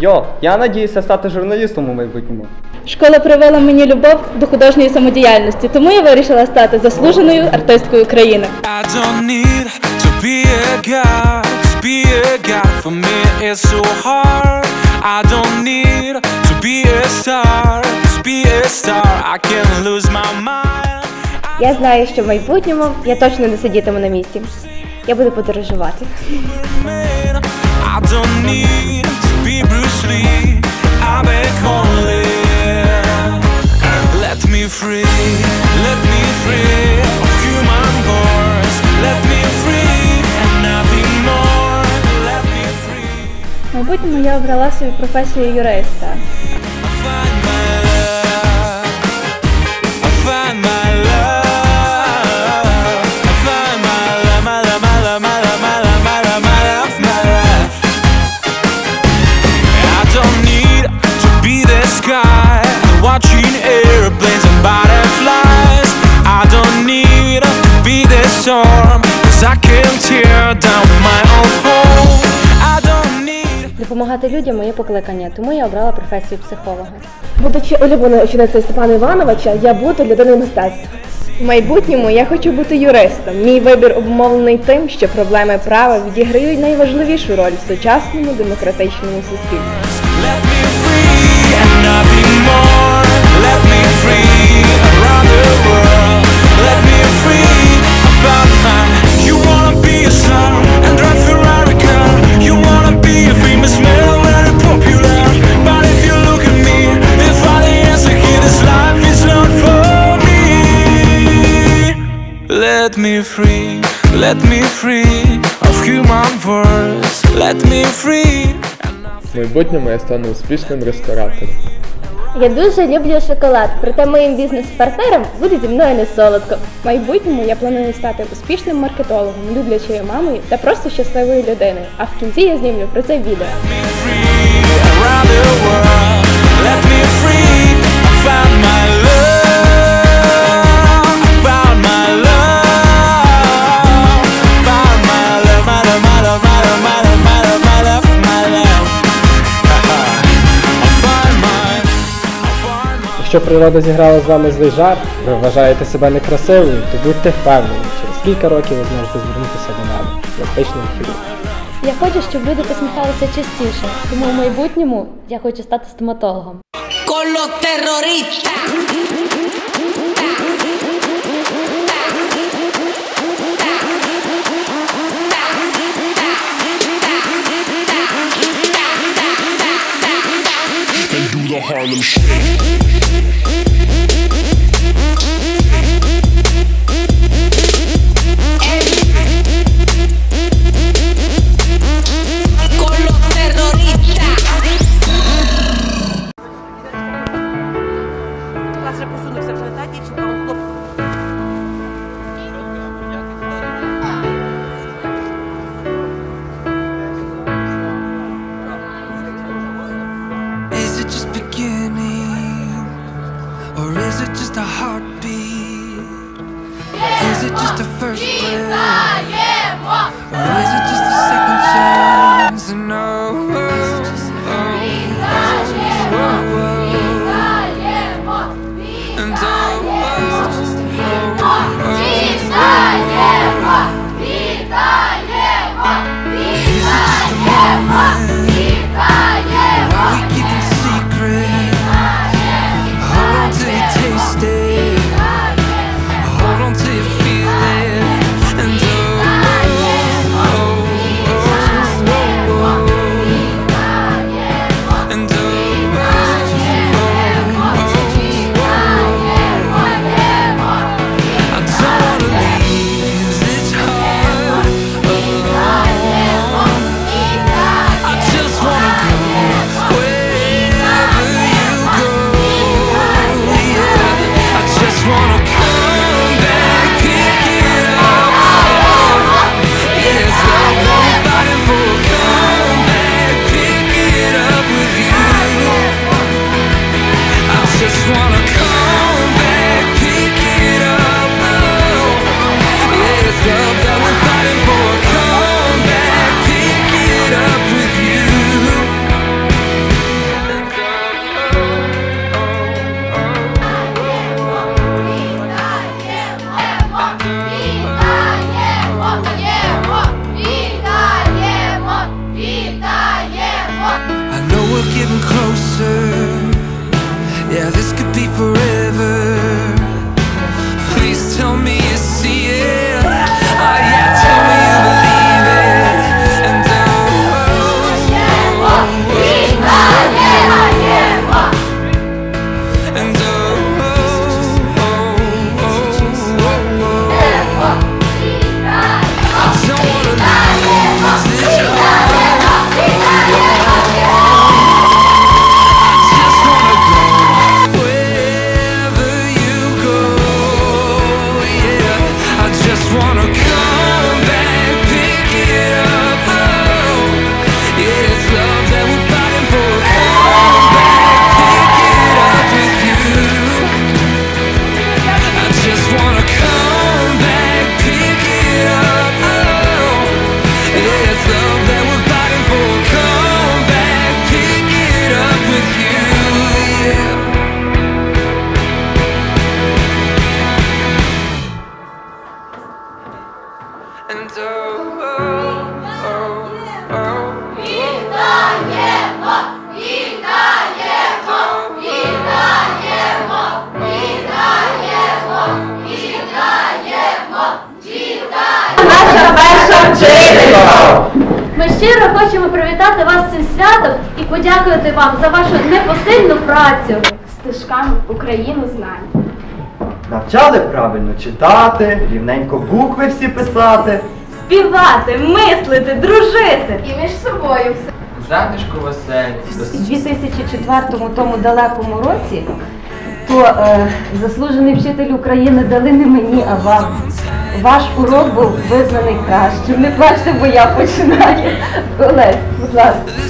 Йо, я надіюся стати журналістом у майбутньому. Школа привела мені любов до художньої самодіяльності, тому я вирішила стати заслуженою артисткою країни. I don't need to be a god, to be a god for me it's so hard. I don't need to be a star, to be a star. I can lose my mind. Я знаю, що в майбутньому я точно не сидітиму на місці. Я буду подорожувати. I don't need be Bruce Lee. I beg only. Let me free, let me free of human voice. Let me free and nothing more. Let me free. Майбутньому я обрала собі професію юриста. Допомагати людям моє покликання, тому я обрала професію психолога. Будучи улюбленою ученицею Степана Івановича, я буду людиною мистецтва. В майбутньому я хочу бути юристом. Мій вибір обумовлений тим, що проблеми права відіграють найважливішу роль в сучасному демократичному суспільстві. Let me free, let me free of human voice. Let me free. В майбутньому я стану успішним ресторатором. Я дуже люблю шоколад, проте моїм бізнес-партнерам буде зі мною не солодко. В майбутньому я планую стати успішним маркетологом, люблячою мамою та просто щасливою людиною. А в кінці я знімлю про це відео. me free around the world. Let me free. Якщо природа зіграла з вами злий жарт, ви вважаєте себе некрасивою, то будьте впевнені, через кілька років ви зможете звернутися до мене, пластичного хірурга. Я хочу, щоб люди посміхалися частіше, тому в майбутньому я хочу стати стоматологом. con los terroristas. вже посунувся вже та дівчинка. Is it just beginning? Or is it just a heartbeat? Is it just a first breath? Or is it just second chance? No. we're getting closer. Yeah, this could be forever. Please tell me you see хочемо привітати вас з цим святом і подякувати вам за вашу непосильну працю. Стежками Україну знань. Навчали правильно читати, рівненько букви всі писати. Співати, мислити, дружити. І між собою все. Затишку веселі. У 2004 тому далекому році то е, заслужений вчитель України дали не мені, а вам. Ваш урок був визнаний кращим. Не плачте, бо я починаю. Олесь, будь ласка.